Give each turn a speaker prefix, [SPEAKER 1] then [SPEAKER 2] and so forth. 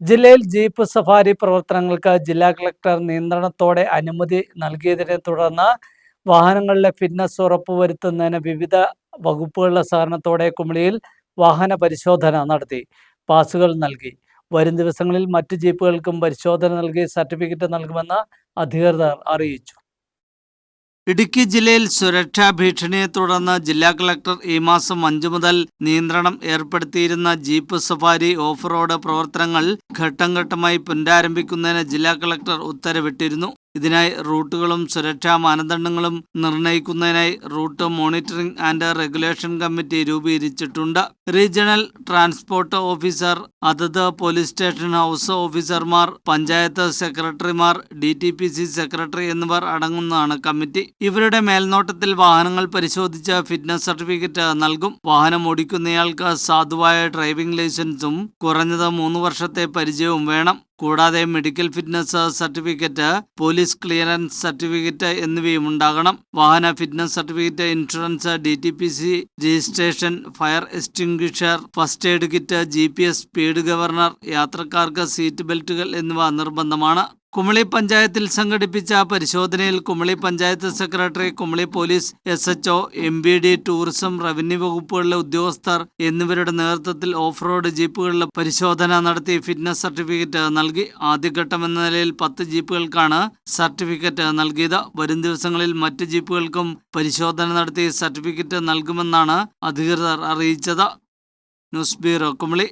[SPEAKER 1] ജില്ലയിൽ jeep safari പ്രവർത്തനങ്ങൾക്ക് ജില്ലാ കളക്ടർ നിയന്ത്രണത്തോടെ അനുമതി നൽകിയതിനെ തുടർന്ന് വാഹനങ്ങളിലെ ഫിറ്റ്നസ് ഉറപ്പുവരുത്തുന്നതിന് വിവിധ വകുപ്പുകളുടെ സഹകരണത്തോടെ കുമളിയിൽ വാഹന പരിശോധന നടത്തി പാസുകൾ നൽകി. വരും ദിവസങ്ങളിൽ മറ്റ് ജീപ്പുകൾക്കും പരിശോധന നൽകി സർട്ടിഫിക്കറ്റ് നൽകുമെന്ന് അധികൃതർ അറിയിച്ചു.
[SPEAKER 2] ഇടുക്കി ജില്ലയിൽ സുരക്ഷാ ഭീഷണിയെ തുടർന്ന് ജില്ലാ കളക്ടർ ഈ മാസം അഞ്ചു മുതൽ നിയന്ത്രണം ഏർപ്പെടുത്തിയിരുന്ന ജീപ്പ് സഫാരി ഓഫ് റോഡ് പ്രവർത്തനങ്ങൾ ഘട്ടം ഘട്ടമായി പുനരാരംഭിക്കുന്നതിന് ജില്ലാ കളക്ടർ ഉത്തരവിട്ടിരുന്നു. ഇതിനായി റൂട്ടുകളും സുരക്ഷാ മാനദണ്ഡങ്ങളും നിർണയിക്കുന്നതിനായി route monitoring and regulation committee രൂപീകരിച്ചിട്ടുണ്ട്. റീജിയണൽ ട്രാൻസ്പോർട്ട് ഓഫീസർ അതത് പോലീസ് സ്റ്റേഷൻ ഹൗസ് ഓഫീസർമാർ പഞ്ചായത്ത് സെക്രട്ടറിമാർ D T P C secretary എന്നിവർ അടങ്ങുന്നതാണ് കമ്മിറ്റി. ഇവരുടെ മേൽനോട്ടത്തിൽ വാഹനങ്ങൾ പരിശോധിച്ച് ഫിറ്റ്നസ് സർട്ടിഫിക്കറ്റ് നൽകും. വാഹനം ഓടിക്കുന്നയാൾക്ക് സാധുവായ ഡ്രൈവിംഗ് ലൈസൻസും കുറഞ്ഞത് മൂന്ന് വർഷത്തെ പരിചയവും വേണം. കൂടാതെ medical fitness certificate police clearance certificate എന്നിവയും ഉണ്ടാകണം. വാഹന fitness certificate insurance D T P C registration fire extinguisher first aid kit G P S speed governor യാത്രക്കാർക്ക് സീറ്റ് ബെൽറ്റുകൾ എന്നിവ നിർബന്ധമാണ്. കുമളി പഞ്ചായത്തിൽ സംഘടിപ്പിച്ച പരിശോധനയിൽ Kumily panchayat secretary Kumily police S H O M B D tourism revenue വകുപ്പുകളിലെ ഉദ്യോഗസ്ഥർ എന്നിവരുടെ നേതൃത്വത്തിൽ ഓഫ് റോഡ് ജീപ്പുകളിലെ പരിശോധന നടത്തി ഫിറ്റ്നസ് സർട്ടിഫിക്കറ്റ് നൽകി. ആദ്യഘട്ടം എന്ന നിലയിൽ പത്ത് ജീപ്പുകൾക്കാണ് സർട്ടിഫിക്കറ്റ് നൽകിയത്. വരും ദിവസങ്ങളിൽ മറ്റ് ജീപ്പുകൾക്കും പരിശോധന നടത്തി സർട്ടിഫിക്കറ്റ് നൽകുമെന്നാണ് അധികൃതർ അറിയിച്ചത്. News bureau Kumily.